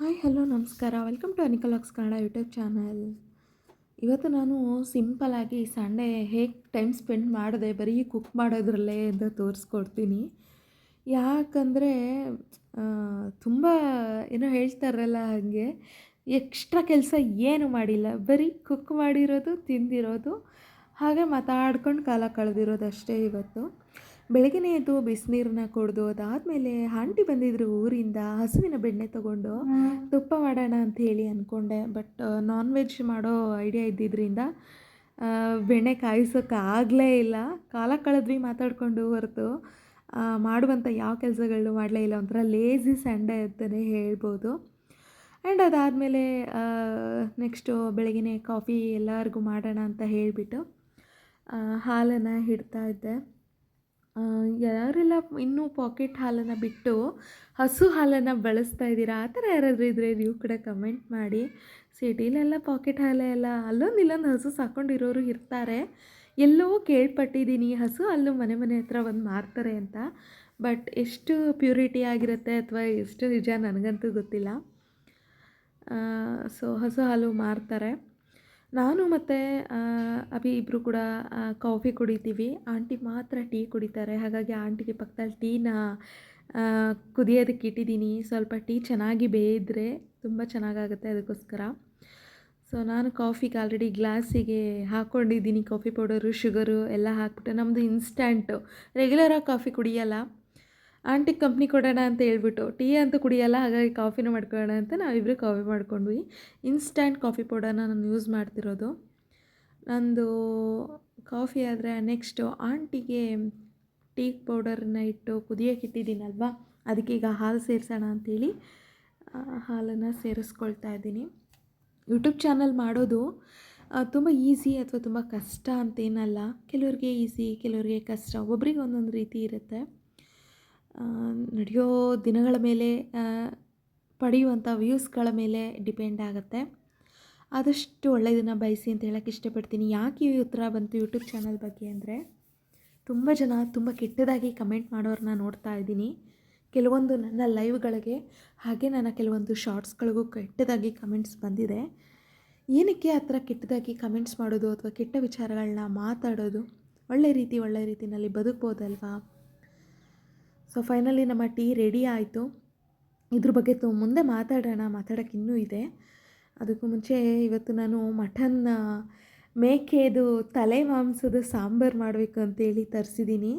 Hi, hello, ನಮಸ್ಕಾರ. Welcome to ಅನಿಕಲಾಕ್ಸ್ Kannada YouTube channel ಇವತ್ತು ನಾನು ಸಿಂಪಲಾಗಿ ಸಂಡೇ ಹೇಗೆ ಟೈಮ್ ಸ್ಪೆಂಡ್ ಮಾಡಿದೆ, ಬರೀ ಕುಕ್ ಮಾಡೋದ್ರಲ್ಲೇ ಅಂತ ತೋರಿಸ್ಕೊಡ್ತೀನಿ. ಯಾಕಂದರೆ ತುಂಬ ಏನೋ ಹೇಳ್ತಾರಲ್ಲ ಹಾಗೆ ಎಕ್ಸ್ಟ್ರಾ ಕೆಲಸ ಏನು ಮಾಡಿಲ್ಲ. ಬರೀ ಕುಕ್ ಮಾಡಿರೋದು, ತಿಂದಿರೋದು, ಹಾಗೆ ಮಾತಾಡ್ಕೊಂಡು ಕಾಲ ಕಳೆದಿರೋದು ಅಷ್ಟೇ ಇವತ್ತು. ಬೆಳಗ್ಗೆನೇ ಎದ್ದು ಬಿಸಿನೀರನ್ನ ಕುಡಿದು ಅದಾದಮೇಲೆ ಆಂಟಿ ಬಂದಿದ್ರು ಊರಿಂದ ಹಸುವಿನ ಬೆಣ್ಣೆ ತೊಗೊಂಡು ತುಪ್ಪ ಮಾಡೋಣ ಅಂತ ಹೇಳಿ ಅಂದ್ಕೊಂಡೆ ಬಟ್ ನಾನ್ ವೆಜ್ ಮಾಡೋ ಐಡಿಯಾ ಇದ್ದಿದ್ದರಿಂದ ಬೆಣ್ಣೆ ಕಾಯಿಸೋಕ್ಕಾಗಲೇ ಇಲ್ಲ. ಕಾಲ ಕಳೆದ್ವಿ ಮಾತಾಡಿಕೊಂಡು ಹೊರತು. ಮಾಡುವಂಥ ಯಾವ ಕೆಲಸಗಳನ್ನೂ ಮಾಡಲೇ ಇಲ್ಲ. ಒಂಥರ ಲೇಝಿ ಸಂಡೇ ಅಂತಲೇ ಹೇಳ್ಬೋದು. ಆ್ಯಂಡ್ ಅದಾದಮೇಲೆ ನೆಕ್ಸ್ಟು ಬೆಳಗಿನೇ ಕಾಫಿ ಎಲ್ಲರಿಗೂ ಮಾಡೋಣ ಅಂತ ಹೇಳಿಬಿಟ್ಟು ಹಾಲನ್ನು ಇಡ್ತಾ ಇದ್ದೆ. ಯಾರೆಲ್ಲ ಇನ್ನೂ ಪಾಕೆಟ್ ಹಾಲನ್ನು ಬಿಟ್ಟು ಹಸು ಹಾಲನ್ನು ಬಳಸ್ತಾ ಇದ್ದೀರಾ? ಆ ಥರ ಯಾರಾದರೂ ಇದ್ದರೆ ನೀವು ಕೂಡ ಕಮೆಂಟ್ ಮಾಡಿ. ಸಿಟಿಲೆಲ್ಲ ಪಾಕೆಟ್ ಹಾಲೇ ಎಲ್ಲ ಅಲ್ಲೊಂದು ಇಲ್ಲೊಂದು ಹಸು ಸಾಕೊಂಡಿರೋರು ಇರ್ತಾರೆ. ಎಲ್ಲೋ ಕೇಳ್ಪಟ್ಟಿದ್ದೀನಿ, ಹಸು ಅಲ್ಲೂ ಮನೆ ಮನೆ ಹತ್ರ ಒಂದು ಮಾರ್ತಾರೆ ಅಂತ. ಬಟ್ ಎಷ್ಟು ಪ್ಯೂರಿಟಿ ಆಗಿರುತ್ತೆ ಅಥವಾ ಎಷ್ಟು ನಿಜ ನನಗಂತೂ ಗೊತ್ತಿಲ್ಲ. ಸೊ ಹಸು ಹಾಲು ಮಾರ್ತಾರೆ. ನಾನು ಮತ್ತು ಅಭಿ ಇಬ್ಬರು ಕೂಡ ಕಾಫಿ ಕುಡಿತೀವಿ. ಆಂಟಿ ಮಾತ್ರ ಟೀ ಕುಡಿತಾರೆ. ಹಾಗಾಗಿ ಆಂಟಿಗೆ ಪಕ್ಕದಲ್ಲಿ ಟೀನ ಕುದಿಯೋದಕ್ಕೆ ಇಟ್ಟಿದ್ದೀನಿ. ಸ್ವಲ್ಪ ಟೀ ಚೆನ್ನಾಗಿ ಬೇಯಿದ್ರೆ ತುಂಬ ಚೆನ್ನಾಗಾಗುತ್ತೆ ಅದಕ್ಕೋಸ್ಕರ. ಸೊ ನಾನು ಕಾಫಿಗೆ ಆಲ್ರೆಡಿ ಗ್ಲಾಸಿಗೆ ಹಾಕ್ಕೊಂಡಿದ್ದೀನಿ ಕಾಫಿ ಪೌಡರು ಶುಗರು ಎಲ್ಲ ಹಾಕ್ಬಿಟ್ಟು. ನಮ್ಮದು ಇನ್ಸ್ಟ್ಯಾಂಟು ರೆಗ್ಯುಲರಾಗಿ ಕಾಫಿ ಕುಡಿಯಲ್ಲ. ಆಂಟಿ ಕಂಪ್ನಿ ಕೊಡೋಣ ಅಂತ ಹೇಳ್ಬಿಟ್ಟು, ಟೀ ಅಂತೂ ಕುಡಿಯಲ್ಲ, ಹಾಗಾಗಿ ಕಾಫಿನೂ ಮಾಡ್ಕೊಳ್ಳೋಣ ಅಂತ ನಾವಿಬ್ಬರು ಕಾಫಿ ಮಾಡ್ಕೊಂಡ್ವಿ. ಇನ್ಸ್ಟ್ಯಾಂಟ್ ಕಾಫಿ ಪೌಡರ್ನ ನಾನು ಯೂಸ್ ಮಾಡ್ತಿರೋದು. ನಂದು ಕಾಫಿ ಆದರೆ ನೆಕ್ಸ್ಟು ಆಂಟಿಗೆ ಟೀ ಪೌಡರನ್ನ ಇಟ್ಟು ಕುದಿಯೋಕೆ ಇಟ್ಟಿದ್ದೀನಲ್ವಾ, ಅದಕ್ಕೆ ಈಗ ಹಾಲು ಸೇರಿಸೋಣ ಅಂತೇಳಿ ಹಾಲನ್ನು ಸೇರಿಸ್ಕೊಳ್ತಾ ಇದ್ದೀನಿ. ಯೂಟ್ಯೂಬ್ ಚಾನಲ್ ಮಾಡೋದು ತುಂಬ ಈಸಿ ಅಥವಾ ತುಂಬ ಕಷ್ಟ ಅಂತೇನಲ್ಲ, ಕೆಲವ್ರಿಗೆ ಈಸಿ, ಕೆಲವ್ರಿಗೆ ಕಷ್ಟ ಒಬ್ಬರಿಗೆ ಒಂದೊಂದು ರೀತಿ ಇರುತ್ತೆ. ನಡೆಯೋ ದಿನಗಳ ಮೇಲೆ ಪಡೆಯುವಂಥ ವ್ಯೂಸ್ಗಳ ಮೇಲೆ ಡಿಪೆಂಡ್ ಆಗುತ್ತೆ. ಆದಷ್ಟು ಒಳ್ಳೆಯದನ್ನು ಬಯಸಿ ಅಂತ ಹೇಳೋಕ್ಕೆ ಇಷ್ಟಪಡ್ತೀನಿ. ಯಾಕೆ ಈ ಉತ್ತರ ಬಂತು ಯೂಟ್ಯೂಬ್ ಚಾನಲ್ ಬಗ್ಗೆ ಅಂದರೆ, ತುಂಬ ಜನ ತುಂಬ ಕೆಟ್ಟದಾಗಿ ಕಮೆಂಟ್ ಮಾಡೋರನ್ನ ನೋಡ್ತಾ ಇದ್ದೀನಿ. ಕೆಲವೊಂದು ನನ್ನ ಲೈವ್ಗಳಿಗೆ, ಹಾಗೆ ನನ್ನ ಕೆಲವೊಂದು ಶಾರ್ಟ್ಸ್ಗಳಿಗೂ ಕೆಟ್ಟದಾಗಿ ಕಮೆಂಟ್ಸ್ ಬಂದಿದೆ. ಏನಕ್ಕೆ ಆ ಥರ ಕೆಟ್ಟದಾಗಿ ಕಮೆಂಟ್ಸ್ ಮಾಡೋದು ಅಥವಾ ಕೆಟ್ಟ ವಿಚಾರಗಳನ್ನ ಮಾತಾಡೋದು? ಒಳ್ಳೆ ರೀತಿ ಒಳ್ಳೆ ರೀತಿಯಲ್ಲಿ ಬದುಕ್ಬೋದಲ್ವಾ? ಸೊ ಫೈನಲಿ ನಮ್ಮ ಟೀ ರೆಡಿ ಆಯಿತು. ಇದ್ರ ಬಗ್ಗೆ ತು ಮುಂದೆ ಮಾತಾಡೋಣ ಮಾತಾಡೋಕ್ಕೆ ಇನ್ನೂ ಇದೆ. ಅದಕ್ಕೂ ಮುಂಚೆ ಇವತ್ತು ನಾನು ಮಟನ್ ಮೇಕೆದು ತಲೆ ಮಾಂಸದ ಸಾಂಬಾರು ಮಾಡಬೇಕು ಅಂತೇಳಿ ತರಿಸಿದ್ದೀನಿ.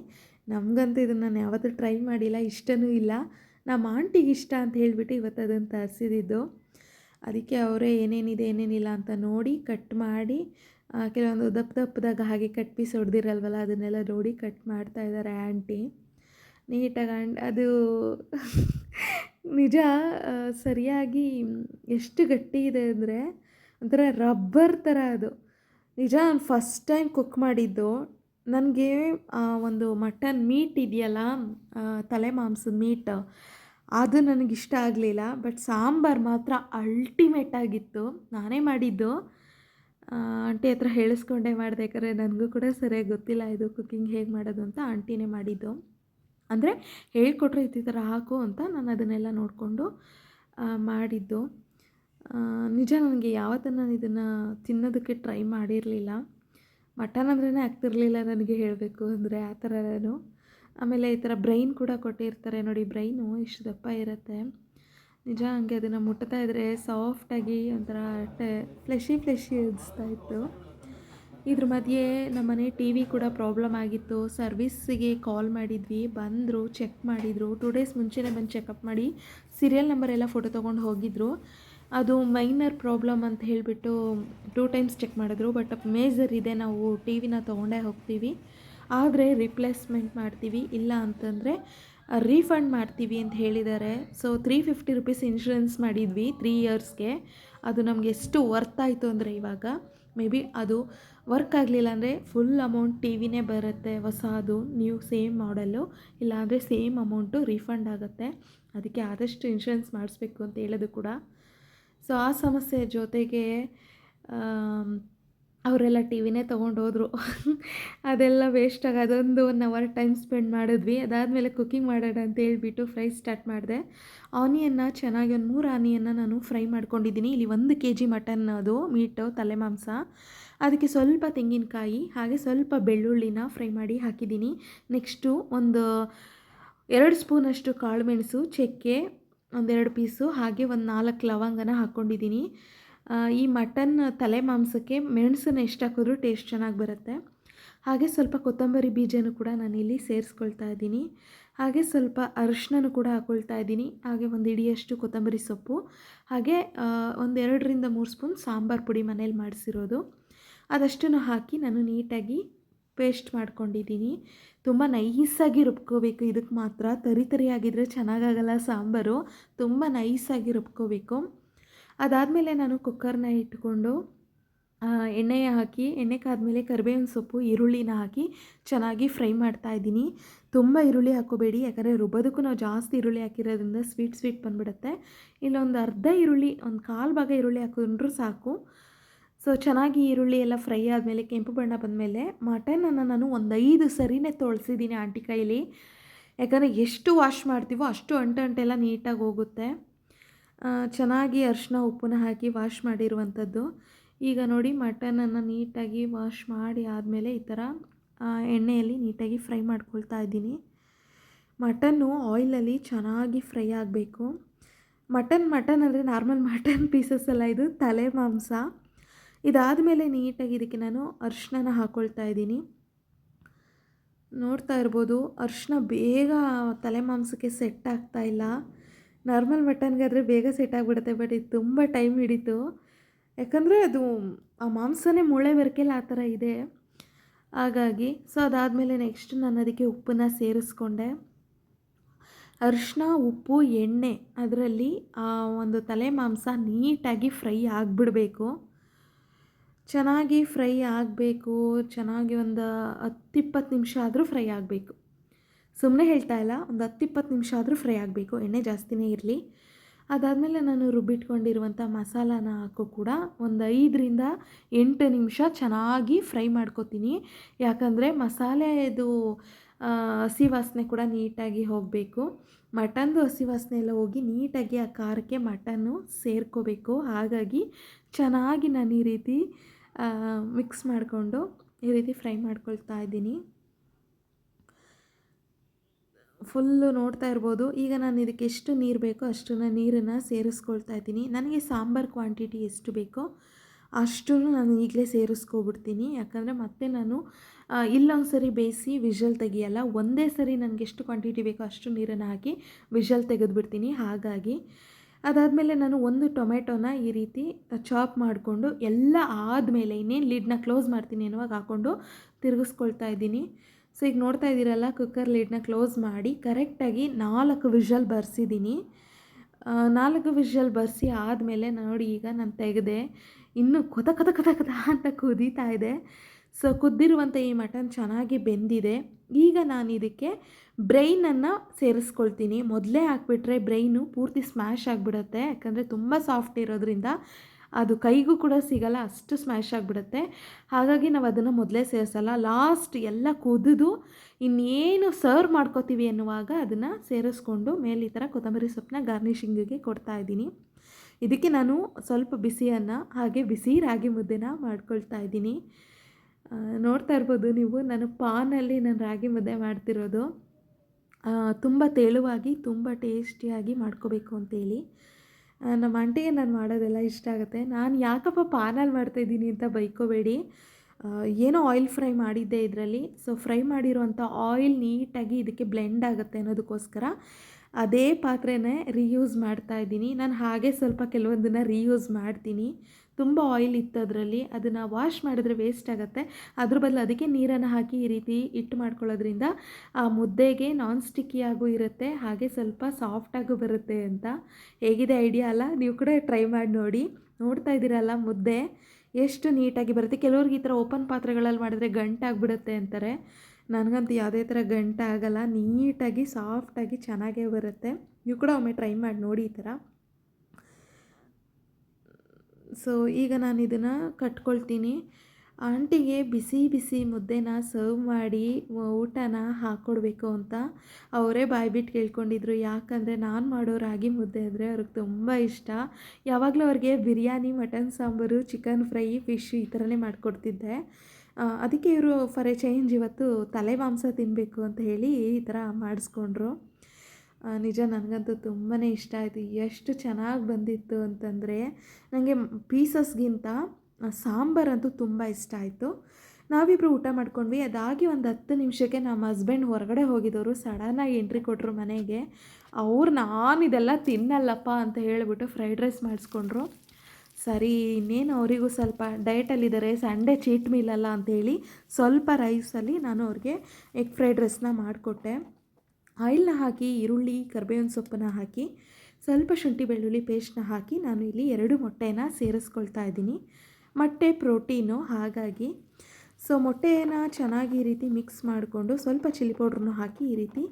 ನಮಗಂತೂ ಇದನ್ನು ನಾನು ಯಾವತ್ತೂ ಟ್ರೈ ಮಾಡಿಲ್ಲ, ಇಷ್ಟನೂ ಇಲ್ಲ. ನಮ್ಮ ಆಂಟಿಗೆ ಇಷ್ಟ ಅಂತ ಹೇಳಿಬಿಟ್ಟು ಇವತ್ತು ಅದನ್ನು ತರಿಸಿದ್ದು. ಅದಕ್ಕೆ ಅವರೇ ಏನೇನಿದೆ, ಏನೇನಿಲ್ಲ ಅಂತ ನೋಡಿ ಕಟ್ ಮಾಡಿ ಕೆಲವೊಂದು ದಪ್ಪ ದಪ್ಪದಾಗ ಹಾಗೆ ಕಟ್ ಪೀಸ್ ಹೊಡೆದಿರಲ್ವಲ್ಲ, ಅದನ್ನೆಲ್ಲ ನೋಡಿ ಕಟ್ ಮಾಡ್ತಾ ಇದ್ದಾರೆ ಆಂಟಿ. ನೀಟಾಗಿ ಅಂಡ್ ಅದು ನಿಜ ಸರಿಯಾಗಿ ಎಷ್ಟು ಗಟ್ಟಿ ಇದೆ ಅಂದರೆ ಒಂಥರ ರಬ್ಬರ್ ಥರ ಅದು. ನಿಜ, ನಾನು ಫಸ್ಟ್ ಟೈಮ್ ಕುಕ್ ಮಾಡಿದ್ದು. ನನಗೆ ಒಂದು ಮಟನ್ ಮೀಟ್ ಇದೆಯಲ್ಲ ತಲೆ ಮಾಂಸದ ಮೀಟ್ ಅದು ನನಗೆ ಇಷ್ಟ ಆಗಲಿಲ್ಲ ಬಟ್ ಸಾಂಬಾರು ಮಾತ್ರ ಅಲ್ಟಿಮೇಟ್ ಆಗಿತ್ತು. ನಾನೇ ಮಾಡಿದ್ದು. ಆಂಟಿ ಹತ್ರ ಹೇಳಿಸ್ಕೊಂಡೆ ಮಾಡಿದೆ, ಯಾಕಂದರೆ ನನಗೂ ಕೂಡ ಸರಿಯಾಗಿ ಗೊತ್ತಿಲ್ಲ, ಇದು ಕುಕ್ಕಿಂಗ್ ಹೇಗೆ ಮಾಡೋದು ಅಂತ ಆಂಟಿನೇ ಮಾಡಿದ್ದು. ಅಂದರೆ ಹೇಳಿಕೊಟ್ರೆ ಈ ಥರ ಹಾಕು ಅಂತ ನಾನು ಅದನ್ನೆಲ್ಲ ನೋಡಿಕೊಂಡು ಮಾಡಿದ್ದು. ನಿಜ ನನಗೆ ಯಾವತ್ತೂ ನಾನು ಇದನ್ನು ತಿನ್ನೋದಕ್ಕೆ ಟ್ರೈ ಮಾಡಿರಲಿಲ್ಲ. ಮಟನ್ ಅಂದ್ರೇ ಆಗ್ತಿರಲಿಲ್ಲ ನನಗೆ ಹೇಳಬೇಕು ಅಂದರೆ ಆ ಥರ ನಾನು ಆಮೇಲೆ ಈ ಥರ ಬ್ರೈನ್ ಕೂಡ ಕೊಟ್ಟಿರ್ತಾರೆ ನೋಡಿ ಬ್ರೈನು ಇಷ್ಟು ದಪ್ಪ ಇರುತ್ತೆ. ನಿಜ ಹಂಗೆ ಅದನ್ನು ಮುಟ್ತಾ ಇದ್ದರೆ ಸಾಫ್ಟಾಗಿ ಒಂಥರ ಟೆ ಫ್ಲೆಶಿ ಫ್ಲೆಶಿ ಅನಿಸ್ತಾ ಇತ್ತು. ಇದ್ರ ಮಧ್ಯೆ ನಮ್ಮನೆ ಟಿ ವಿ ಕೂಡ ಪ್ರಾಬ್ಲಮ್ ಆಗಿತ್ತು. ಸರ್ವಿಸ್ಗೆ ಕಾಲ್ ಮಾಡಿದ್ವಿ. ಬಂದರು ಚೆಕ್ ಮಾಡಿದರು. ಟೂ ಡೇಸ್ ಮುಂಚೆನೇ ಬಂದು ಚೆಕಪ್ ಮಾಡಿ ಸೀರಿಯಲ್ ನಂಬರ್ ಎಲ್ಲ ಫೋಟೋ ತೊಗೊಂಡು ಹೋಗಿದ್ರು. ಅದು ಮೈನರ್ ಪ್ರಾಬ್ಲಮ್ ಅಂತ ಹೇಳಿಬಿಟ್ಟು ಟೂ ಟೈಮ್ಸ್ ಚೆಕ್ ಮಾಡಿದ್ರು. ಬಟ್ ಮೇಜರ್ ಇದೆ. ನಾವು ಟಿ ವಿನ ತೊಗೊಂಡೇ ಹೋಗ್ತೀವಿ. ಆದರೆ ರಿಪ್ಲೇಸ್ಮೆಂಟ್ ಮಾಡ್ತೀವಿ. ಇಲ್ಲ ಅಂತಂದರೆ ರೀಫಂಡ್ ಮಾಡ್ತೀವಿ ಅಂತ ಹೇಳಿದ್ದಾರೆ. So three fifty rupees insurance ಮಾಡಿದ್ವಿ ತ್ರೀ ಇಯರ್ಸ್ಗೆ ಅದು ನಮಗೆ ಎಷ್ಟು ವರ್ತ್ ಆಯಿತು ಅಂದರೆ ಇವಾಗ ಮೇ ಬಿ ಅದು ವರ್ಕ್ ಆಗಲಿಲ್ಲ ಅಂದರೆ ಫುಲ್ ಅಮೌಂಟ್ ಟಿ ವಿನೇ ಬರುತ್ತೆ ಹೊಸದು ನೀವು ಸೇಮ್ ಮಾಡಲ್ಲು ಇಲ್ಲಾಂದರೆ ಸೇಮ್ ಅಮೌಂಟು ರೀಫಂಡ್ ಆಗುತ್ತೆ. ಅದಕ್ಕೆ ಆದಷ್ಟು ಇನ್ಶೂರೆನ್ಸ್ ಮಾಡಿಸ್ಬೇಕು ಅಂತ ಹೇಳೋದು ಕೂಡ. ಸೊ ಆ ಸಮಸ್ಯೆ ಜೊತೆಗೆ ಅವರೆಲ್ಲ ಟಿ ವಿನೇ ತೊಗೊಂಡೋದ್ರು. ಅದೆಲ್ಲ ವೇಸ್ಟಾಗಿ ಅದೊಂದು ಒನ್ ಅವರ್ ಟೈಮ್ ಸ್ಪೆಂಡ್ ಮಾಡಿದ್ವಿ. ಅದಾದಮೇಲೆ ಕುಕ್ಕಿಂಗ್ ಮಾಡೋಣ ಅಂತ ಹೇಳ್ಬಿಟ್ಟು ಫ್ರೈ ಸ್ಟಾರ್ಟ್ ಮಾಡಿದೆ. ಆನಿಯನ್ನ ಚೆನ್ನಾಗಿ ಒಂದು ಮೂರು ಆನಿಯನ್ನ ನಾನು ಫ್ರೈ ಮಾಡ್ಕೊಂಡಿದ್ದೀನಿ. ಇಲ್ಲಿ ಒಂದು ಕೆ ಜಿ ಮಟನ್ ಅದು ಮೀಟು ತಲೆ ಮಾಂಸ. ಅದಕ್ಕೆ ಸ್ವಲ್ಪ ತೆಂಗಿನಕಾಯಿ ಹಾಗೆ ಸ್ವಲ್ಪ ಬೆಳ್ಳುಳ್ಳಿನ ಫ್ರೈ ಮಾಡಿ ಹಾಕಿದ್ದೀನಿ. ನೆಕ್ಸ್ಟು ಒಂದು ಎರಡು ಸ್ಪೂನಷ್ಟು ಕಾಳುಮೆಣಸು, ಚಕ್ಕೆ, ಒಂದೆರಡು ಪೀಸು, ಹಾಗೆ ಒಂದು ನಾಲ್ಕು ಲವಂಗನ ಹಾಕ್ಕೊಂಡಿದ್ದೀನಿ. ಈ ಮಟನ್ ತಲೆ ಮಾಂಸಕ್ಕೆ ಮೆಣಸನ್ನ ಎಷ್ಟು ಹಾಕಿದ್ರೂ ಟೇಸ್ಟ್ ಚೆನ್ನಾಗಿ ಬರುತ್ತೆ. ಹಾಗೆ ಸ್ವಲ್ಪ ಕೊತ್ತಂಬರಿ ಬೀಜನೂ ಕೂಡ ನಾನಿಲ್ಲಿ ಸೇರಿಸ್ಕೊಳ್ತಾ ಇದ್ದೀನಿ. ಹಾಗೆ ಸ್ವಲ್ಪ ಅರಿಶಿನೂ ಕೂಡ ಹಾಕ್ಕೊಳ್ತಾ ಇದ್ದೀನಿ. ಹಾಗೆ ಒಂದು ಇಡಿಯಷ್ಟು ಕೊತ್ತಂಬರಿ ಸೊಪ್ಪು. ಹಾಗೆ ಒಂದೆರಡರಿಂದ ಮೂರು ಸ್ಪೂನ್ ಸಾಂಬಾರು ಪುಡಿ ಮನೇಲಿ ಮಾಡಿಸಿರೋದು. ಅದಷ್ಟನ್ನು ಹಾಕಿ ನಾನು ನೀಟಾಗಿ ಪೇಸ್ಟ್ ಮಾಡ್ಕೊಂಡಿದ್ದೀನಿ. ತುಂಬ ನೈಸಾಗಿ ರುಬ್ಕೋಬೇಕು. ಇದಕ್ಕೆ ಮಾತ್ರ ತರಿ ತರಿಯಾಗಿದ್ದರೆ ಚೆನ್ನಾಗಾಗಲ್ಲ ಸಾಂಬಾರು. ತುಂಬ ನೈಸಾಗಿ ರುಬ್ಕೋಬೇಕು. ಅದಾದಮೇಲೆ ನಾನು ಕುಕ್ಕರ್ನ ಇಟ್ಕೊಂಡು ಎಣ್ಣೆ ಹಾಕಿ, ಎಣ್ಣೆ ಕಾದ್ಮೇಲೆ ಕರಿಬೇವಿನ ಸೊಪ್ಪು, ಈರುಳ್ಳಿನ ಹಾಕಿ ಚೆನ್ನಾಗಿ ಫ್ರೈ ಮಾಡ್ತಾ ಇದ್ದೀನಿ. ತುಂಬ ಈರುಳ್ಳಿ ಹಾಕೋಬೇಡಿ ಯಾಕಂದರೆ ರುಬ್ಬೋದಕ್ಕೂ ನಾವು ಜಾಸ್ತಿ ಈರುಳ್ಳಿ ಹಾಕಿರೋದ್ರಿಂದ ಸ್ವೀಟ್ ಸ್ವೀಟ್ ಬಂದುಬಿಡುತ್ತೆ. ಇಲ್ಲೊಂದು ಅರ್ಧ ಈರುಳ್ಳಿ, ಒಂದು ಕಾಲು ಭಾಗ ಈರುಳ್ಳಿ ಹಾಕೊಂಡ್ರೂ ಸಾಕು. ಸೊ, ಚೆನ್ನಾಗಿ ಈರುಳ್ಳಿ ಎಲ್ಲ ಫ್ರೈ ಆದಮೇಲೆ ಕೆಂಪು ಬಣ್ಣ ಬಂದಮೇಲೆ ಮಟನನ್ನು ನಾನು ಒಂದು ಐದು ಸರಿನೇ ತೊಳ್ಸಿದ್ದೀನಿ ಆಂಟಿ ಕೈಲಿ. ಯಾಕಂದರೆ ಎಷ್ಟು ವಾಶ್ ಮಾಡ್ತೀವೋ ಅಷ್ಟು ಅಂಟು ಅಂಟೆಲ್ಲ ನೀಟಾಗಿ ಹೋಗುತ್ತೆ. ಚೆನ್ನಾಗಿ ಅರಿಶಿನ ಉಪ್ಪನ್ನ ಹಾಕಿ ವಾಶ್ ಮಾಡಿರುವಂಥದ್ದು. ಈಗ ನೋಡಿ ಮಟನನ್ನು ನೀಟಾಗಿ ವಾಶ್ ಮಾಡಿ ಆದಮೇಲೆ ಈ ಥರ ಎಣ್ಣೆಯಲ್ಲಿ ನೀಟಾಗಿ ಫ್ರೈ ಮಾಡ್ಕೊಳ್ತಾ ಇದ್ದೀನಿ. ಮಟನ್ನು ಆಯಿಲಲ್ಲಿ ಚೆನ್ನಾಗಿ ಫ್ರೈ ಆಗಬೇಕು. ಮಟನ್ ಮಟನ್ ಅಂದರೆ ನಾರ್ಮಲ್ ಮಟನ್ ಪೀಸಸ್ ಅಲ್ಲ ಇದು, ತಲೆ ಮಾಂಸ. ಇದಾದಮೇಲೆ ನೀಟಾಗಿ ಇದಕ್ಕೆ ನಾನು ಅರ್ಶಿನ ಹಾಕ್ಕೊಳ್ತಾ ಇದ್ದೀನಿ. ನೋಡ್ತಾ ಇರ್ಬೋದು, ಅರ್ಶಿನ ಬೇಗ ತಲೆ ಮಾಂಸಕ್ಕೆ ಸೆಟ್ ಆಗ್ತಾ ಇಲ್ಲ. ನಾರ್ಮಲ್ ಮಟನ್ಗಾದರೆ ಬೇಗ ಸೆಟ್ ಆಗಿಬಿಡುತ್ತೆ, ಬಟ್ ಇದು ತುಂಬ ಟೈಮ್ ಹಿಡಿತು. ಯಾಕಂದರೆ ಅದು ಆ ಮಾಂಸನೇ ಮೂಳೆ ಬೆರಕೆಲ್ಲ ಆ ಥರ ಇದೆ. ಹಾಗಾಗಿ, ಸೊ ಅದಾದಮೇಲೆ ನೆಕ್ಸ್ಟ್ ನಾನು ಅದಕ್ಕೆ ಉಪ್ಪನ್ನು ಸೇರಿಸ್ಕೊಂಡೆ. ಅರಿಶಿನ ಉಪ್ಪು, ಎಣ್ಣೆ ಅದರಲ್ಲಿ ಆ ಒಂದು ತಲೆ ಮಾಂಸ ನೀಟಾಗಿ ಫ್ರೈ ಆಗಿಬಿಡಬೇಕು. ಚೆನ್ನಾಗಿ ಫ್ರೈ ಆಗಬೇಕು, ಚೆನ್ನಾಗಿ ಒಂದು ಹತ್ತಿಪ್ಪತ್ತು ನಿಮಿಷ ಆದರೂ ಫ್ರೈ ಆಗಬೇಕು. ಸುಮ್ಮನೆ ಹೇಳ್ತಾ ಇಲ್ಲ, ಒಂದು ಹತ್ತಿಪ್ಪತ್ತು ನಿಮಿಷ ಆದರೂ ಫ್ರೈ ಆಗಬೇಕು, ಎಣ್ಣೆ ಜಾಸ್ತಿನೇ ಇರಲಿ. ಅದಾದಮೇಲೆ ನಾನು ರುಬ್ಬಿಟ್ಕೊಂಡಿರುವಂಥ ಮಸಾಲಾನ ಹಾಕೋ ಕೂಡ ಒಂದು ಐದರಿಂದ ಎಂಟು ನಿಮಿಷ ಚೆನ್ನಾಗಿ ಫ್ರೈ ಮಾಡ್ಕೊತೀನಿ. ಯಾಕಂದರೆ ಮಸಾಲೆ ಇದು ಹಸಿ ವಾಸನೆ ಕೂಡ ನೀಟಾಗಿ ಹೋಗಬೇಕು. ಮಟನ್ದು ಹಸಿ ವಾಸನೆ ಎಲ್ಲ ಹೋಗಿ ನೀಟಾಗಿ ಆ ಖಾರಕ್ಕೆ ಮಟನ್ನು ಸೇರ್ಕೋಬೇಕು. ಹಾಗಾಗಿ ಚೆನ್ನಾಗಿ ನಾನು ಈ ರೀತಿ ಮಿಕ್ಸ್ ಮಾಡಿಕೊಂಡು ಈ ರೀತಿ ಫ್ರೈ ಮಾಡ್ಕೊಳ್ತಾ ಇದ್ದೀನಿ. ಫುಲ್ಲು ನೋಡ್ತಾ ಇರ್ಬೋದು. ಈಗ ನಾನು ಇದಕ್ಕೆ ಎಷ್ಟು ನೀರು ಬೇಕೋ ಅಷ್ಟನ್ನು ನೀರನ್ನು ಸೇರಿಸ್ಕೊಳ್ತಾ ಇದ್ದೀನಿ. ನನಗೆ ಸಾಂಬಾರು ಕ್ವಾಂಟಿಟಿ ಎಷ್ಟು ಬೇಕೋ ಅಷ್ಟು ನಾನು ಈಗಲೇ ಸೇರಿಸ್ಕೊಬಿಡ್ತೀನಿ. ಯಾಕಂದರೆ ಮತ್ತೆ ನಾನು ಇಲ್ಲೊಂದು ಸರಿ ಬೇಯಿಸಿ ವಿಷಲ್ ತೆಗಿಯಲ್ಲ, ಒಂದೇ ಸರಿ ನನಗೆ ಎಷ್ಟು ಕ್ವಾಂಟಿಟಿ ಬೇಕೋ ಅಷ್ಟು ನೀರನ್ನು ಹಾಕಿ ವಿಷಲ್ ತೆಗೆದುಬಿಡ್ತೀನಿ. ಹಾಗಾಗಿ ಅದಾದಮೇಲೆ ನಾನು ಒಂದು ಟೊಮೆಟೊನ ಈ ರೀತಿ ಚಾಪ್ ಮಾಡಿಕೊಂಡು ಎಲ್ಲ ಆದಮೇಲೆ ಇನ್ನೇನು ಲಿಡ್ನ ಕ್ಲೋಸ್ ಮಾಡ್ತೀನಿ ಅನ್ನುವಾಗ ಹಾಕ್ಕೊಂಡು ತಿರುಗಿಸ್ಕೊಳ್ತಾ ಇದ್ದೀನಿ. ಸೊ, ಈಗ ನೋಡ್ತಾ ಇದ್ದೀರಲ್ಲ ಕುಕ್ಕರ್ ಲಿಡ್ನ ಕ್ಲೋಸ್ ಮಾಡಿ ಕರೆಕ್ಟಾಗಿ ನಾಲ್ಕು ವಿಷಲ್ ಬರ್ಸಿದ್ದೀನಿ. ನಾಲ್ಕು ವಿಷಲ್ ಬರ್ಸಿ ಆದಮೇಲೆ ನೋಡಿ ಈಗ ನಾನು ತೆಗೆದೆ. ಇನ್ನೂ ಕೊತ, ಕತ ಕತ ಕತ ಅಂತ ಕುದೀತಾ ಇದೆ. ಸೊ ಕುದ್ದಿರುವಂಥ ಈ ಮಟನ್ ಚೆನ್ನಾಗಿ ಬೆಂದಿದೆ. ಈಗ ನಾನು ಇದಕ್ಕೆ ಬ್ರೈನನ್ನು ಸೇರಿಸ್ಕೊಳ್ತೀನಿ. ಮೊದಲೇ ಹಾಕ್ಬಿಟ್ರೆ ಬ್ರೈನು ಪೂರ್ತಿ ಸ್ಮ್ಯಾಶ್ ಆಗಿಬಿಡುತ್ತೆ. ಯಾಕಂದರೆ ತುಂಬ ಸಾಫ್ಟ್ ಇರೋದ್ರಿಂದ ಅದು ಕೈಗೂ ಕೂಡ ಸಿಗಲ್ಲ, ಅಷ್ಟು ಸ್ಮ್ಯಾಶ್ ಆಗಿಬಿಡುತ್ತೆ. ಹಾಗಾಗಿ ನಾವು ಅದನ್ನು ಮೊದಲೇ ಸೇರಿಸಲ್ಲ. ಲಾಸ್ಟ್ ಎಲ್ಲ ಕುದಿದು ಇನ್ನೇನು ಸರ್ವ್ ಮಾಡ್ಕೋತೀವಿ ಅನ್ನುವಾಗ ಅದನ್ನು ಸೇರಿಸ್ಕೊಂಡು ಮೇಲೆ ಈ ಥರ ಕೊತ್ತಂಬರಿ ಸೊಪ್ಪನ್ನ ಗಾರ್ನಿಷಿಂಗಿಗೆ ಕೊಡ್ತಾ ಇದ್ದೀನಿ. ಇದಕ್ಕೆ ನಾನು ಸ್ವಲ್ಪ ಬಿಸಿಯನ್ನು ಹಾಗೆ ಬಿಸಿ ರಾಗಿ ಮುದ್ದೆನ ಮಾಡ್ಕೊಳ್ತಾ ಇದ್ದೀನಿ. ನೋಡ್ತಾ ಇರ್ಬೋದು ನೀವು. ನಾನು ಪಾನಲ್ಲಿ ನಾನು ರಾಗಿ ಮುದ್ದೆ ಮಾಡ್ತಿರೋದು. ತುಂಬ ತೆಳುವಾಗಿ, ತುಂಬ ಟೇಸ್ಟಿಯಾಗಿ ಮಾಡ್ಕೋಬೇಕು ಅಂತೇಳಿ. ನಮ್ಮ ಆಂಟಿಗೆ ನಾನು ಮಾಡೋದೆಲ್ಲ ಇಷ್ಟ ಆಗುತ್ತೆ. ನಾನು ಯಾಕಪ್ಪ ಪಾನಲ್ಲಿ ಮಾಡ್ತಾಯಿದ್ದೀನಿ ಅಂತ ಬೈಕೋಬೇಡಿ. ಏನೋ ಆಯಿಲ್ ಫ್ರೈ ಮಾಡಿದ್ದೆ ಇದರಲ್ಲಿ. ಸೊ ಫ್ರೈ ಮಾಡಿರೋಂಥ ಆಯಿಲ್ ನೀಟಾಗಿ ಇದಕ್ಕೆ ಬ್ಲೆಂಡ್ ಆಗುತ್ತೆ ಅನ್ನೋದಕ್ಕೋಸ್ಕರ ಅದೇ ಪಾತ್ರೆನೇ ರೀಯೂಸ್ ಮಾಡ್ತಾ ಇದ್ದೀನಿ. ನಾನು ಹಾಗೆ ಸ್ವಲ್ಪ ಕೆಲವೊಂದನ್ನು ರೀಯೂಸ್ ಮಾಡ್ತೀನಿ. ತುಂಬ ಆಯಿಲ್ ಇತ್ತು ಅದರಲ್ಲಿ ಅದನ್ನು ವಾಶ್ ಮಾಡಿದ್ರೆ ವೇಸ್ಟ್ ಆಗುತ್ತೆ. ಅದ್ರ ಬದಲು ಅದಕ್ಕೆ ನೀರನ್ನು ಹಾಕಿ ಈ ರೀತಿ ಹಿಟ್ಟು ಮಾಡ್ಕೊಳ್ಳೋದ್ರಿಂದ ಆ ಮುದ್ದೆಗೆ ನಾನ್ ಸ್ಟಿಕ್ಕಿಯಾಗೂ ಇರುತ್ತೆ, ಹಾಗೆ ಸ್ವಲ್ಪ ಸಾಫ್ಟಾಗೂ ಬರುತ್ತೆ ಅಂತ. ಹೇಗಿದೆ ಐಡಿಯಾ ಅಲ್ಲ? ನೀವು ಕೂಡ ಟ್ರೈ ಮಾಡಿ ನೋಡಿ. ನೋಡ್ತಾ ಇದ್ದೀರಲ್ಲ ಮುದ್ದೆ, ಎಷ್ಟು ನೀಟಾಗಿ ಬರುತ್ತೆ. ಕೆಲವ್ರಿಗೆ ಈ ಥರ ಓಪನ್ ಪಾತ್ರೆಗಳಲ್ಲಿ ಮಾಡಿದ್ರೆ ಗಂಟಾಗಿಬಿಡುತ್ತೆ ಅಂತಾರೆ. ನನಗಂತೂ ಯಾವುದೇ ಥರ ಗಂಟಾಗಲ್ಲ ನೀಟಾಗಿ ಸಾಫ್ಟಾಗಿ ಚೆನ್ನಾಗೇ ಬರುತ್ತೆ. ನೀವು ಕೂಡ ಒಮ್ಮೆ ಟ್ರೈ ಮಾಡಿ ನೋಡಿ ಈ ಥರ. ಸೊ ಈಗ ನಾನು ಇದನ್ನು ಕಟ್ಕೊಳ್ತೀನಿ. ಆಂಟಿಗೆ ಬಿಸಿ ಬಿಸಿ ಮುದ್ದೆನ ಸರ್ವ್ ಮಾಡಿ ಊಟನ ಹಾಕ್ಕೊಡ್ಬೇಕು ಅಂತ ಅವರೇ ಬಾಯ್ಬಿಟ್ಟು ಕೇಳ್ಕೊಂಡಿದ್ರು. ಯಾಕಂದರೆ ನಾನು ಮಾಡೋ ರಾಗಿ ಮುದ್ದೆ ಅಂದರೆ ಅವ್ರಿಗೆ ತುಂಬ ಇಷ್ಟ. ಯಾವಾಗಲೂ ಅವ್ರಿಗೆ biryani, mutton, sambar chicken fry fish ಈ ಥರನೇ ಮಾಡಿಕೊಡ್ತಿದ್ದೆ. ಅದಕ್ಕೆ ಇವರು ಫಾರ್ ಎ ಚೇಂಜ್ ಇವತ್ತು ತಲೆ ಮಾಂಸ ತಿನ್ನಬೇಕು ಅಂತ ಹೇಳಿ ಈ ಥರ ಮಾಡಿಸ್ಕೊಂಡ್ರು. ನಿಜ ನನಗಂತೂ ತುಂಬಾ ಇಷ್ಟ ಆಯಿತು. ಎಷ್ಟು ಚೆನ್ನಾಗಿ ಬಂದಿತ್ತು ಅಂತಂದರೆ ನನಗೆ ಪೀಸಸ್ಗಿಂತ ಸಾಂಬಾರಂತೂ ತುಂಬ ಇಷ್ಟ ಆಯಿತು. ನಾವಿಬ್ಬರು ಊಟ ಮಾಡ್ಕೊಂಡ್ವಿ. ಅದಾಗಿ ಒಂದು ಹತ್ತು ನಿಮಿಷಕ್ಕೆ ನಮ್ಮ ಹಸ್ಬೆಂಡ್ ಹೊರಗಡೆ ಹೋಗಿದ್ದವರು ಸಡನ್ನಾಗಿ ಎಂಟ್ರಿ ಕೊಟ್ಟರು ಮನೆಗೆ. ಅವ್ರು ನಾನು ಇದೆಲ್ಲ ತಿನ್ನಲ್ಲಪ್ಪ ಅಂತ ಹೇಳಿಬಿಟ್ಟು ಫ್ರೈಡ್ ರೈಸ್ ಮಾಡಿಸ್ಕೊಂಡ್ರು. ಸರಿ, ಇನ್ನೇನು ಅವರಿಗೂ ಸ್ವಲ್ಪ ಡಯಟಲ್ಲಿದ್ದಾರೆ ಸಂಡೇ ಚೀಟ್ ಮೀಲ್ ಅಲ್ಲ ಅಂತೇಳಿ ಸ್ವಲ್ಪ ರೈಸಲ್ಲಿ ನಾನು ಅವ್ರಿಗೆ ಎಗ್ ಫ್ರೈಡ್ ರೈಸ್ನ ಮಾಡಿಕೊಟ್ಟೆ. ಆಯಿಲ್ನ ಹಾಕಿ, ಈರುಳ್ಳಿ, ಕರ್ಬೇವಿನ ಸೊಪ್ಪನ್ನು ಹಾಕಿ, ಸ್ವಲ್ಪ ಶುಂಠಿ ಬೆಳ್ಳುಳ್ಳಿ ಪೇಸ್ಟ್ನ ಹಾಕಿ ನಾನು ಇಲ್ಲಿ ಎರಡು ಮೊಟ್ಟೆನ ಸೇರಿಸ್ಕೊಳ್ತಾ ಇದ್ದೀನಿ. ಮೊಟ್ಟೆ ಪ್ರೋಟೀನು ಹಾಗಾಗಿ. ಸೊ ಮೊಟ್ಟೆಯನ್ನು ಚೆನ್ನಾಗಿ ಈ ರೀತಿ ಮಿಕ್ಸ್ ಮಾಡಿಕೊಂಡು ಸ್ವಲ್ಪ ಚಿಲ್ಲಿ ಪೌಡ್ರನ್ನು ಹಾಕಿ ಈ ರೀತಿ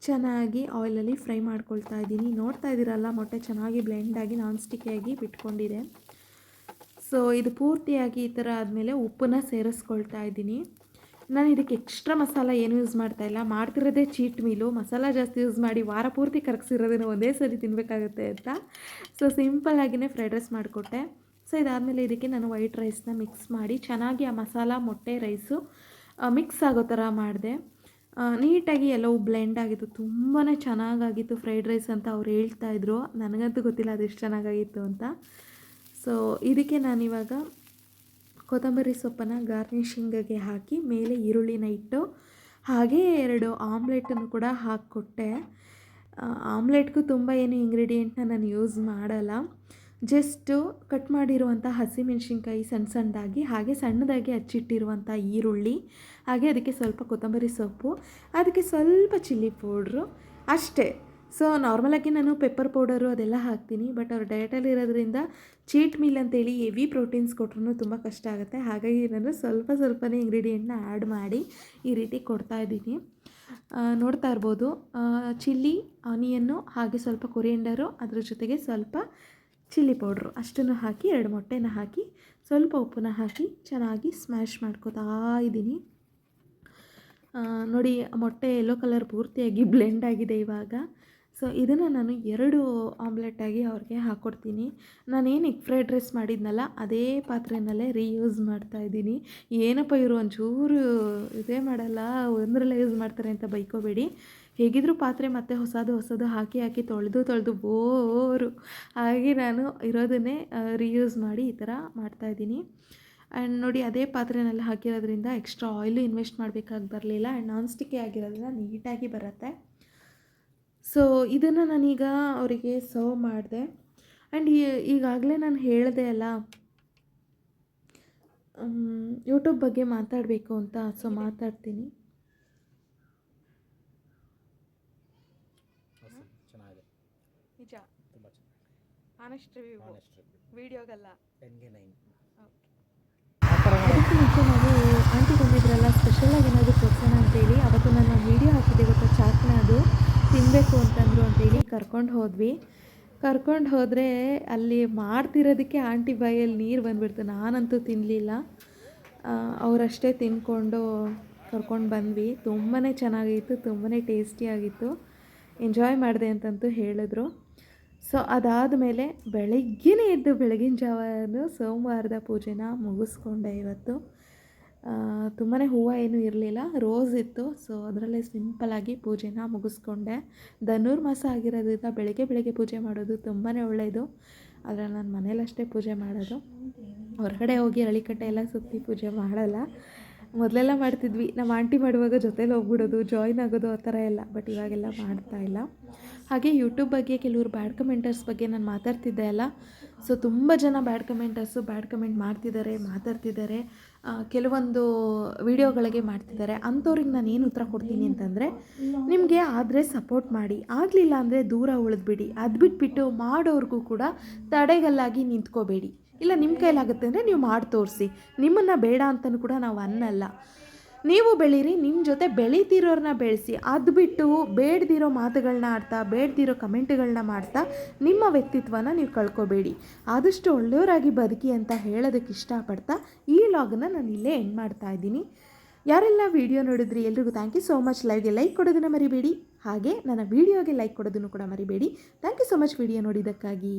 ಚೆನ್ನಾಗಿ ಆಯಿಲಲ್ಲಿ ಫ್ರೈ ಮಾಡ್ಕೊಳ್ತಾ ಇದ್ದೀನಿ. ನೋಡ್ತಾ ಇದ್ದೀರಲ್ಲ, ಮೊಟ್ಟೆ ಚೆನ್ನಾಗಿ ಬ್ಲೆಂಡಾಗಿ ನಾನ್ ಸ್ಟಿಕ್ಕಿಯಾಗಿ ಬಿಟ್ಕೊಂಡಿದೆ. ಸೊ, ಇದು ಪೂರ್ತಿಯಾಗಿ ಈ ಥರ ಆದಮೇಲೆ ಉಪ್ಪನ್ನು ಸೇರಿಸ್ಕೊಳ್ತಾ ಇದ್ದೀನಿ. ನಾನು ಇದಕ್ಕೆ ಎಕ್ಸ್ಟ್ರಾ ಮಸಾಲ ಏನು ಯೂಸ್ ಮಾಡ್ತಾ ಇಲ್ಲ. ಮಾಡ್ತಿರೋದೇ ಚೀಟ್ ಮೀಲು ಮಸಾಲ ಜಾಸ್ತಿ ಯೂಸ್ ಮಾಡಿ ವಾರ ಪೂರ್ತಿ ಕರಗಿಸಿರೋದನ್ನು ಒಂದೇ ಸರಿ ತಿನ್ನಬೇಕಾಗುತ್ತೆ ಅಂತ. ಸೊ ಸಿಂಪಲ್ಲಾಗಿಯೇ ಫ್ರೈಡ್ ರೈಸ್ ಮಾಡಿಕೊಟ್ಟೆ. ಸೊ ಇದಾದಮೇಲೆ ಇದಕ್ಕೆ ನಾನು ವೈಟ್ ರೈಸ್ನ ಮಿಕ್ಸ್ ಮಾಡಿ ಚೆನ್ನಾಗಿ ಆ ಮಸಾಲ ಮೊಟ್ಟೆ ರೈಸು ಮಿಕ್ಸ್ ಆಗೋ ಥರ ಮಾಡಿದೆ. ನೀಟಾಗಿ ಎಲ್ಲವೂ ಬ್ಲೆಂಡ್ ಆಗಿತ್ತು. ತುಂಬಾ ಚೆನ್ನಾಗಾಗಿತ್ತು ಫ್ರೈಡ್ ರೈಸ್ ಅಂತ ಅವ್ರು ಹೇಳ್ತಾಯಿದ್ರು ನನಗಂತೂ ಗೊತ್ತಿಲ್ಲ ಅದು ಎಷ್ಟು ಚೆನ್ನಾಗಾಗಿತ್ತು ಅಂತ. ಸೊ ಇದಕ್ಕೆ ನಾನಿವಾಗ ಕೊತ್ತಂಬರಿ ಸೊಪ್ಪನ್ನು ಗಾರ್ನಿಷಿಂಗಗೆ ಹಾಕಿ ಮೇಲೆ ಈರುಳ್ಳಿನ ಇಟ್ಟು ಹಾಗೆ ಎರಡು ಆಮ್ಲೆಟನ್ನು ಕೂಡ ಹಾಕಿಕೊಟ್ಟೆ. ಆಮ್ಲೆಟ್ಗೂ ತುಂಬ ಏನು ಇಂಗ್ರೀಡಿಯೆಂಟ್ನ ನಾನು ಯೂಸ್ ಮಾಡಲ್ಲ. ಜಸ್ಟು ಕಟ್ ಮಾಡಿರುವಂಥ ಹಸಿಮೆಣ್ಸಿನ್ಕಾಯಿ ಸಣ್ಣ ಸಣ್ಣದಾಗಿ, ಹಾಗೆ ಸಣ್ಣದಾಗಿ ಹಚ್ಚಿಟ್ಟಿರುವಂಥ ಈರುಳ್ಳಿ, ಹಾಗೆ ಅದಕ್ಕೆ ಸ್ವಲ್ಪ ಕೊತ್ತಂಬರಿ ಸೊಪ್ಪು, ಅದಕ್ಕೆ ಸ್ವಲ್ಪ ಚಿಲ್ಲಿ ಪೌಡ್ರು ಅಷ್ಟೇ. ಸೊ ನಾರ್ಮಲಾಗಿ ನಾನು ಪೆಪ್ಪರ್ ಪೌಡರು ಅದೆಲ್ಲ ಹಾಕ್ತೀನಿ ಬಟ್ ಅವ್ರು ಡಯಟಲ್ಲಿ ಇರೋದ್ರಿಂದ ಚೀಟ್ ಮೀಲ್ ಅಂತೇಳಿ ಹೆವಿ ಪ್ರೋಟೀನ್ಸ್ ಕೊಟ್ರೂ ತುಂಬ ಕಷ್ಟ ಆಗುತ್ತೆ. ಹಾಗಾಗಿ ನಾನು ಸ್ವಲ್ಪ ಸ್ವಲ್ಪನೇ ಇಂಗ್ರೀಡಿಯೆಂಟ್ನ ಆ್ಯಡ್ ಮಾಡಿ ಈ ರೀತಿ ಕೊಡ್ತಾ ಇದ್ದೀನಿ. ನೋಡ್ತಾ ಇರ್ಬೋದು. ಚಿಲ್ಲಿ ಆನಿಯನ್ನು ಹಾಗೆ ಸ್ವಲ್ಪ ಕೊರಿಯಂಡರು ಅದ್ರ ಜೊತೆಗೆ ಸ್ವಲ್ಪ ಚಿಲ್ಲಿ ಪೌಡ್ರು ಅಷ್ಟನ್ನು ಹಾಕಿ, ಎರಡು ಮೊಟ್ಟೆನ ಹಾಕಿ, ಸ್ವಲ್ಪ ಉಪ್ಪನ್ನ ಹಾಕಿ ಚೆನ್ನಾಗಿ ಸ್ಮ್ಯಾಶ್ ಮಾಡ್ಕೋತಾ ಇದ್ದೀನಿ. ನೋಡಿ, ಮೊಟ್ಟೆ ಎಲ್ಲೋ ಕಲರ್ ಪೂರ್ತಿಯಾಗಿ ಬ್ಲೆಂಡ್ ಆಗಿದೆ ಇವಾಗ. ಸೊ, ಇದನ್ನು ನಾನು ಎರಡು ಆಮ್ಲೆಟಾಗಿ ಅವ್ರಿಗೆ ಹಾಕ್ಕೊಡ್ತೀನಿ ನಾನೇನು ಎಗ್ ಫ್ರೈಡ್ ರೈಸ್ ಮಾಡಿದ್ನಲ್ಲ, ಅದೇ ಪಾತ್ರೆನಲ್ಲೇ ರೀಯೂಸ್ ಮಾಡ್ತಾ ಇದ್ದೀನಿ. ಏನಪ್ಪ ಇವರು ಒಂಚೂರು ಇದೇ ಮಾಡಲ್ಲ, ಒಂದರಲ್ಲೇ ಯೂಸ್ ಮಾಡ್ತಾರೆ ಅಂತ ಬೈಕೋಬೇಡಿ. ಹೇಗಿದ್ರು ಪಾತ್ರೆ ಮತ್ತೆ ಹೊಸದು ಹೊಸದು ಹಾಕಿ ಹಾಕಿ ತೊಳೆದು ತೊಳೆದು ಬೋರು ಹಾಗೆ ನಾನು ಇರೋದನ್ನೇ ರೀಯೂಸ್ ಮಾಡಿ ಈ ಥರ ಮಾಡ್ತಾಯಿದ್ದೀನಿ ಆ್ಯಂಡ್ ನೋಡಿ, ಅದೇ ಪಾತ್ರೆನಲ್ಲಿ ಹಾಕಿರೋದ್ರಿಂದ ಎಕ್ಸ್ಟ್ರಾ ಆಯಿಲು ಇನ್ವೆಸ್ಟ್ ಮಾಡಬೇಕಾಗಿ ಬರಲಿಲ್ಲ. ಆ್ಯಂಡ್ ನಾನ್ ಸ್ಟಿಕ್ಕಿ ಆಗಿರೋದ್ರಿಂದ ನೀಟಾಗಿ ಬರುತ್ತೆ. ಸೊ ಇದನ್ನು ನಾನೀಗ ಅವರಿಗೆ ಸರ್ವ್ ಮಾಡಿದೆ. ಆ್ಯಂಡ್ ಈಗಾಗಲೇ ನಾನು ಹೇಳಿದೆ ಅಲ್ಲ ಯೂಟ್ಯೂಬ್ ಬಗ್ಗೆ ಮಾತಾಡಬೇಕು ಅಂತ ಸೊ ಮಾತಾಡ್ತೀನಿ. ನಿಜ. ತುಂಬ ಚೆನ್ನಾಗಿದೆ. ಆನೆಸ್ಟ್ ರಿವ್ಯೂ ವಿಡಿಯೋಗಲ್ಲ ಟೆನ್ಗೆ ನೈನ್ ಅದಕ್ಕೆ ಮುಂಚೆ ನಾವು ಆಂಟಿ ಬಂದಿದ್ರಲ್ಲ ಸ್ಪೆಷಲಾಗಿ ಏನಾದರೂ ಕೊಡ್ಸೋಣ ಅಂತೇಳಿ. ಅವತ್ತು ನಾನು ವೀಡಿಯೋ ಹಾಕಿದ್ದೆ, ಗೊತ್ತಾ? ಚಾಕ್ನ ಅದು. ತಿನ್ನಬೇಕು ಅಂತಂದರು ಅಂತೇಳಿ ಕರ್ಕೊಂಡು ಹೋದ್ವಿ. ಕರ್ಕೊಂಡು ಹೋದರೆ ಅಲ್ಲಿ ಮಾಡ್ತಿರೋದಕ್ಕೆ ಆಂಟಿ ಬಾಯಲ್ಲಿ ನೀರು ಬಂದುಬಿಡ್ತು. ನಾನಂತೂ ತಿನ್ನಲಿಲ್ಲ ಅವರಷ್ಟೇ ತಿಂದ್ಕೊಂಡು ಕರ್ಕೊಂಡು ಬಂದ್ವಿ. ತುಂಬಾ ಚೆನ್ನಾಗಿತ್ತು ತುಂಬಾ ಟೇಸ್ಟಿಯಾಗಿತ್ತು ಎಂಜಾಯ್ ಮಾಡಿದೆ ಅಂತಂತೂ ಹೇಳಿದ್ರು. ಸೊ ಅದಾದಮೇಲೆ ಬೆಳಗ್ಗೆನೇ ಎದ್ದು ಬೆಳಗಿನ ಜಾವನು ಸೋಮವಾರದ ಪೂಜೆನ ಮುಗಿಸ್ಕೊಂಡೆ ಇವತ್ತು. ತುಂಬಾ ಹೂವು ಏನೂ ಇರಲಿಲ್ಲ. ರೋಸ್ ಇತ್ತು. ಸೊ ಅದರಲ್ಲೇ ಸಿಂಪಲಾಗಿ ಪೂಜೆನ ಮುಗಿಸ್ಕೊಂಡೆ. ಧನುರ್ಮಾಸ ಆಗಿರೋದ್ರಿಂದ ಬೆಳಗ್ಗೆ ಬೆಳಗ್ಗೆ ಪೂಜೆ ಮಾಡೋದು ತುಂಬಾ ಒಳ್ಳೆಯದು ಆದರೆ ನಾನು ಮನೇಲಷ್ಟೇ ಪೂಜೆ ಮಾಡೋದು. ಹೊರಗಡೆ ಹೋಗಿ ಅಳಿಕಟ್ಟೆ ಎಲ್ಲ ಸುತ್ತಿ ಪೂಜೆ ಮಾಡಲ್ಲ. ಮೊದಲೆಲ್ಲ ಮಾಡ್ತಿದ್ವಿ. ನಮ್ಮ ಆಂಟಿ ಮಾಡುವಾಗ ಜೊತೇಲಿ ಹೋಗ್ಬಿಡೋದು ಜಾಯ್ನ್ ಆಗೋದು ಆ ಥರ ಎಲ್ಲ ಬಟ್ ಇವಾಗೆಲ್ಲ ಮಾಡ್ತಾ ಇಲ್ಲ. ಹಾಗೆ ಯೂಟ್ಯೂಬ್ ಬಗ್ಗೆ ಕೆಲವರು ಬ್ಯಾಡ್ ಕಮೆಂಟರ್ಸ್ ಬಗ್ಗೆ ನಾನು ಮಾತಾಡ್ತಿದ್ದೆ ಅಲ್ಲ? ಸೊ ತುಂಬ ಜನ ಬ್ಯಾಡ್ ಕಮೆಂಟರ್ಸು ಬ್ಯಾಡ್ ಕಮೆಂಟ್ ಮಾಡ್ತಿದ್ದಾರೆ ಮಾತಾಡ್ತಿದ್ದಾರೆ ಕೆಲವೊಂದು ವಿಡಿಯೋಗಳಿಗೆ ಮಾಡ್ತಿದ್ದಾರೆ ಅಂಥವ್ರಿಗೆ ನಾನು ಏನು ಉತ್ತರ ಕೊಡ್ತೀನಿ ಅಂತಂದರೆ, ನಿಮಗೆ ಆದರೆ ಸಪೋರ್ಟ್ ಮಾಡಿ. ಆಗಲಿಲ್ಲ ಅಂದರೆ ದೂರ ಉಳಿದ್ಬಿಡಿ ಅದು ಬಿಟ್ಬಿಟ್ಟು ಮಾಡೋರಿಗೂ ಕೂಡ ತಡೆಗಲ್ಲಾಗಿ ನಿಂತ್ಕೋಬೇಡಿ. ಇಲ್ಲ ನಿಮ್ಮ ಕೈಲಾಗುತ್ತೆ ಅಂದರೆ ನೀವು ಮಾಡಿ ತೋರಿಸಿ. ನಿಮ್ಮನ್ನು ಬೇಡ ಅಂತಲೂ ಕೂಡ ನಾವು ಅನ್ನಲ್ಲ. ನೀವು ಬೆಳೀರಿ ನಿಮ್ಮ ಜೊತೆ ಬೆಳೀತಿರೋರನ್ನ ಬೆಳೆಸಿ. ಅದು ಬಿಟ್ಟು ಬೇಡದಿರೋ ಮಾತುಗಳನ್ನ ಆಡ್ತಾ, ಬೇಡದಿರೋ ಕಮೆಂಟ್ಗಳನ್ನ ಮಾಡ್ತಾ ನಿಮ್ಮ ವ್ಯಕ್ತಿತ್ವನ ನೀವು ಕಳ್ಕೊಬೇಡಿ. ಆದಷ್ಟು ಒಳ್ಳೆಯವರಾಗಿ ಬದುಕಿ ಅಂತ ಹೇಳೋದಕ್ಕೆ ಇಷ್ಟಪಡ್ತಾ ಈ ಲಾಗನ್ನ ನಾನು ಇಲ್ಲೇ ಎಂಡ್ ಮಾಡ್ತಾ ಇದ್ದೀನಿ. ಯಾರೆಲ್ಲ ವಿಡಿಯೋ ನೋಡಿದ್ರಿ, ಎಲ್ರಿಗೂ ಥ್ಯಾಂಕ್ ಯು ಸೋ ಮಚ್ ಲೈವ್ಗೆ ಲೈಕ್ ಕೊಡೋದನ್ನು ಮರಿಬೇಡಿ. ಹಾಗೆ ನನ್ನ ವಿಡಿಯೋಗೆ ಲೈಕ್ ಕೊಡೋದನ್ನು ಕೂಡ ಮರಿಬೇಡಿ. Thank you so much video ನೋಡಿದ್ದಕ್ಕಾಗಿ.